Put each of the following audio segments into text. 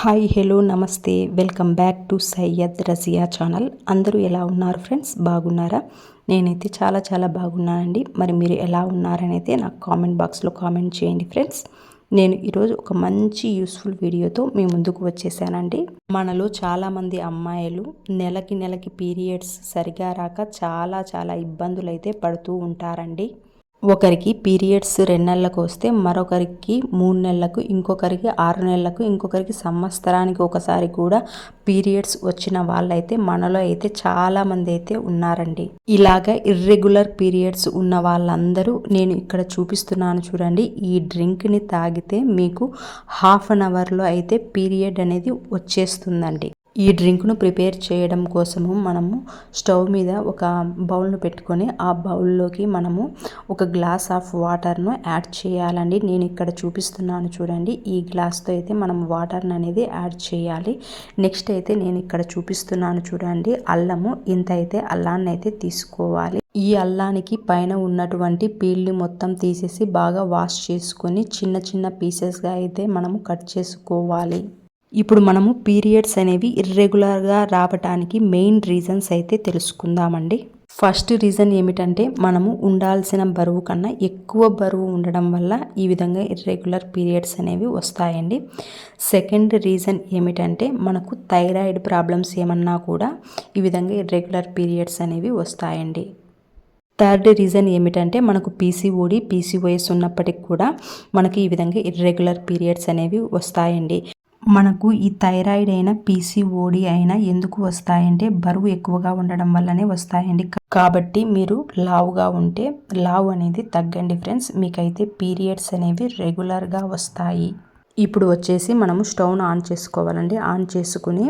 Hi hello నమస్తే. Welcome back to Syed Razia channel. అందరూ ఎలా ఉన్నారు ఫ్రెండ్స్? బాగున్నారా? నేనైతే చాలా చాలా బాగున్నానండి. మరి మీరు ఎలా ఉన్నారనైతే నాకు కామెంట్ బాక్స్లో కామెంట్ చేయండి ఫ్రెండ్స్. నేను ఈరోజు ఒక మంచి యూస్ఫుల్ వీడియోతో మీ ముందుకు వచ్చేసానండి. మనలో చాలామంది అమ్మాయిలు నెలకి నెలకి పీరియడ్స్ సరిగా రాక చాలా చాలా ఇబ్బందులు అయితే పడుతూ ఉంటారండి. ఒకరికి పీరియడ్స్ రెండు నెలలకు వస్తే మరొకరికి మూడు నెలలకు ఇంకొకరికి ఆరు నెలలకు ఇంకొకరికి సంవత్సరానికి ఒకసారి కూడా పీరియడ్స్ వచ్చిన వాళ్ళైతే మనలో అయితే చాలామంది అయితే ఉన్నారండి. ఇలాగ ఇర్రెగ్యులర్ పీరియడ్స్ ఉన్న వాళ్ళందరూ నేను ఇక్కడ చూపిస్తున్నాను చూడండి. ఈ డ్రింక్ని తాగితే మీకు హాఫ్ అన్ అవర్లో అయితే పీరియడ్ అనేది వచ్చేస్తుందండి. ఈ డ్రింక్ను ప్రిపేర్ చేయడం కోసము మనము స్టవ్ మీద ఒక బౌల్ను పెట్టుకొని ఆ బౌల్లోకి మనము ఒక గ్లాస్ ఆఫ్ వాటర్ను యాడ్ చేయాలండి. నేను ఇక్కడ చూపిస్తున్నాను చూడండి. ఈ గ్లాస్తో అయితే మనం వాటర్ని అనేది యాడ్ చేయాలి. నెక్స్ట్ అయితే నేను ఇక్కడ చూపిస్తున్నాను చూడండి. అల్లము ఇంత అయితే అల్లాన్ని అయితే తీసుకోవాలి. ఈ అల్లానికి పైన ఉన్నటువంటి పీల్ని మొత్తం తీసేసి బాగా వాష్ చేసుకొని చిన్న చిన్న పీసెస్గా అయితే మనము కట్ చేసుకోవాలి. ఇప్పుడు మనము పీరియడ్స్ అనేవి ఇర్రెగ్యులర్గా రావటానికి మెయిన్ రీజన్స్ అయితే తెలుసుకుందామండి. ఫస్ట్ రీజన్ ఏమిటంటే మనము ఉండాల్సిన బరువు కన్నా ఎక్కువ బరువు ఉండడం వల్ల ఈ విధంగా ఇర్రెగ్యులర్ పీరియడ్స్ అనేవి వస్తాయండి. సెకండ్ రీజన్ ఏమిటంటే మనకు థైరాయిడ్ ప్రాబ్లమ్స్ ఏమన్నా కూడా ఈ విధంగా ఇర్రెగ్యులర్ పీరియడ్స్ అనేవి వస్తాయండి. థర్డ్ రీజన్ ఏమిటంటే మనకు పీసీఓడి పీసీఓఎస్ ఉన్నప్పటికి కూడా మనకి ఈ విధంగా ఇర్రెగ్యులర్ పీరియడ్స్ అనేవి వస్తాయండి. మనకు ఈ థైరాయిడ్ అయినా పీసీఓడి అయినా ఎందుకు వస్తాయంటే బరువు ఎక్కువగా ఉండడం వల్లనే వస్తాయండి. కాబట్టి మీరు లావుగా ఉంటే లావు అనేది తగ్గండి ఫ్రెండ్స్. మీకైతే పీరియడ్స్ అనేవి రెగ్యులర్గా వస్తాయి. ఇప్పుడు వచ్చేసి మనము స్టవ్ను ఆన్ చేసుకోవాలండి. ఆన్ చేసుకుని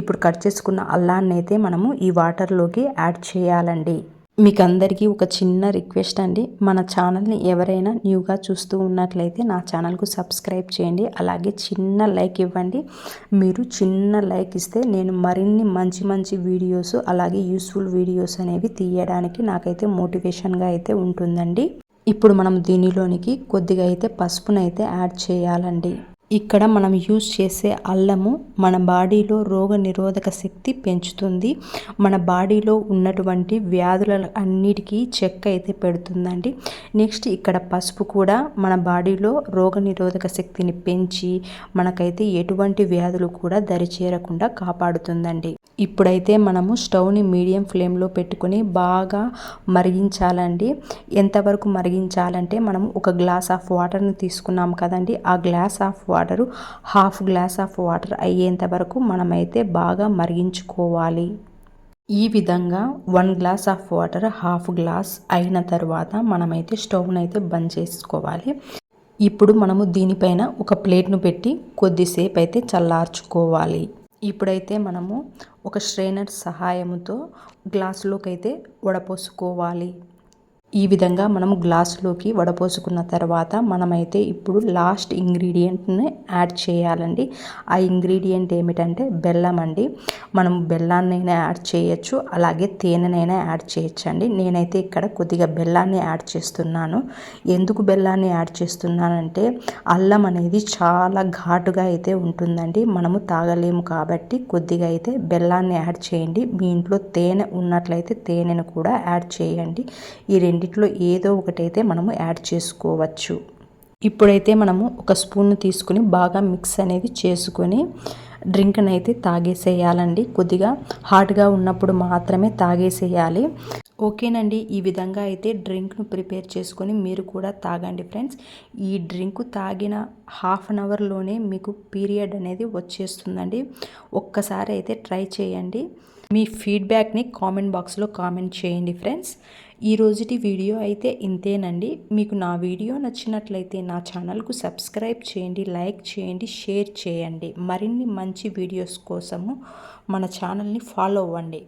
ఇప్పుడు కట్ చేసుకున్న అల్లాన్ని అయితే మనము ఈ వాటర్లోకి యాడ్ చేయాలండి. మీకు అందరికీ ఒక చిన్న రిక్వెస్ట్ అండి. మన ఛానల్ని ఎవరైనా న్యూగా చూస్తూ ఉన్నట్లయితే నా ఛానల్కు సబ్స్క్రైబ్ చేయండి. అలాగే చిన్న లైక్ ఇవ్వండి. మీరు చిన్న లైక్ ఇస్తే నేను మరిన్ని మంచి మంచి వీడియోస్ అలాగే యూస్ఫుల్ వీడియోస్ అనేవి తీయడానికి నాకైతే మోటివేషన్గా అయితే ఉంటుందండి. ఇప్పుడు మనం దీనిలోనికి కొద్దిగా అయితే పసుపునైతే యాడ్ చేయాలండి. ఇక్కడ మనం యూజ్ చేసే అల్లము మన బాడీలో రోగ నిరోధక శక్తి పెంచుతుంది. మన బాడీలో ఉన్నటువంటి వ్యాధుల అన్నిటికీ చెక్క అయితే పెడుతుందండి. నెక్స్ట్ ఇక్కడ పసుపు కూడా మన బాడీలో రోగ నిరోధక శక్తిని పెంచి మనకైతే ఎటువంటి వ్యాధులు కూడా దరిచేరకుండా కాపాడుతుందండి. ఇప్పుడైతే మనము స్టవ్ని మీడియం ఫ్లేమ్లో పెట్టుకొని బాగా మరిగించాలండి. ఎంతవరకు మరిగించాలంటే మనం ఒక గ్లాస్ ఆఫ్ వాటర్ని తీసుకున్నాం కదండి. ఆ glass of water. Half glass of water అయ్యేంత వరకు మనమైతే బాగా మరిగించుకోవాలి. ఈ విధంగా one glass of water half glass అయిన తర్వాత మనమైతే స్టవ్ని అయితే బంద్ చేసుకోవాలి. ఇప్పుడు మనము దీనిపైన ఒక ప్లేట్ను పెట్టి కొద్దిసేపు అయితే చల్లార్చుకోవాలి. ఇప్పుడైతే మనము ఒక స్ట్రైనర్ సహాయముతో గ్లాసులోకి అయితే వడపోసుకోవాలి. ఈ విధంగా మనం గ్లాసులోకి వడపోసుకున్న తర్వాత మనమైతే ఇప్పుడు లాస్ట్ ఇంగ్రీడియంట్ని యాడ్ చేయాలండి. ఆ ఇంగ్రీడియంట్ ఏమిటంటే బెల్లం అండి. మనం బెల్లాన్నైనా యాడ్ చేయొచ్చు అలాగే తేనెనైనా యాడ్ చేయొచ్చు అండి నేనైతే ఇక్కడ కొద్దిగా బెల్లాన్ని యాడ్ చేస్తున్నాను. ఎందుకు బెల్లాన్ని యాడ్ చేస్తున్నానంటే అల్లం అనేది చాలా ఘాటుగా అయితే ఉంటుందండి. మనము తాగలేము కాబట్టి కొద్దిగా అయితే బెల్లాన్ని యాడ్ చేయండి. మీ ఇంట్లో తేనె ఉన్నట్లయితే తేనెను కూడా యాడ్ చేయండి. ఈ రెండు రెండిట్లో ఏదో ఒకటైతే మనము యాడ్ చేసుకోవచ్చు. ఇప్పుడైతే మనము ఒక స్పూన్ తీసుకుని బాగా మిక్స్ అనేది చేసుకొని డ్రింక్ని అయితే తాగేసేయాలండి. కొద్దిగా హాట్గా ఉన్నప్పుడు మాత్రమే తాగేసేయాలి. ఓకేనండి. ఈ విధంగా అయితే డ్రింక్ను ప్రిపేర్ చేసుకొని మీరు కూడా తాగండి ఫ్రెండ్స్. ఈ డ్రింక్ తాగిన హాఫ్ అన్ అవర్లోనే మీకు పీరియడ్ అనేది వచ్చేస్తుందండి. ఒక్కసారి అయితే ట్రై చేయండి. మీ ఫీడ్బ్యాక్ని కామెంట్ బాక్స్లో కామెంట్ చేయండి ఫ్రెండ్స్. ఈ రోజుటి వీడియో అయితే ఇంతేనండి. మీకు నా వీడియో నచ్చినట్లయితే నా ఛానల్కు సబ్స్క్రైబ్ చేయండి లైక్ చేయండి షేర్ చేయండి. మరిన్ని మంచి వీడియోస్ కోసము మన ఛానల్ని ఫాలో అవ్వండి.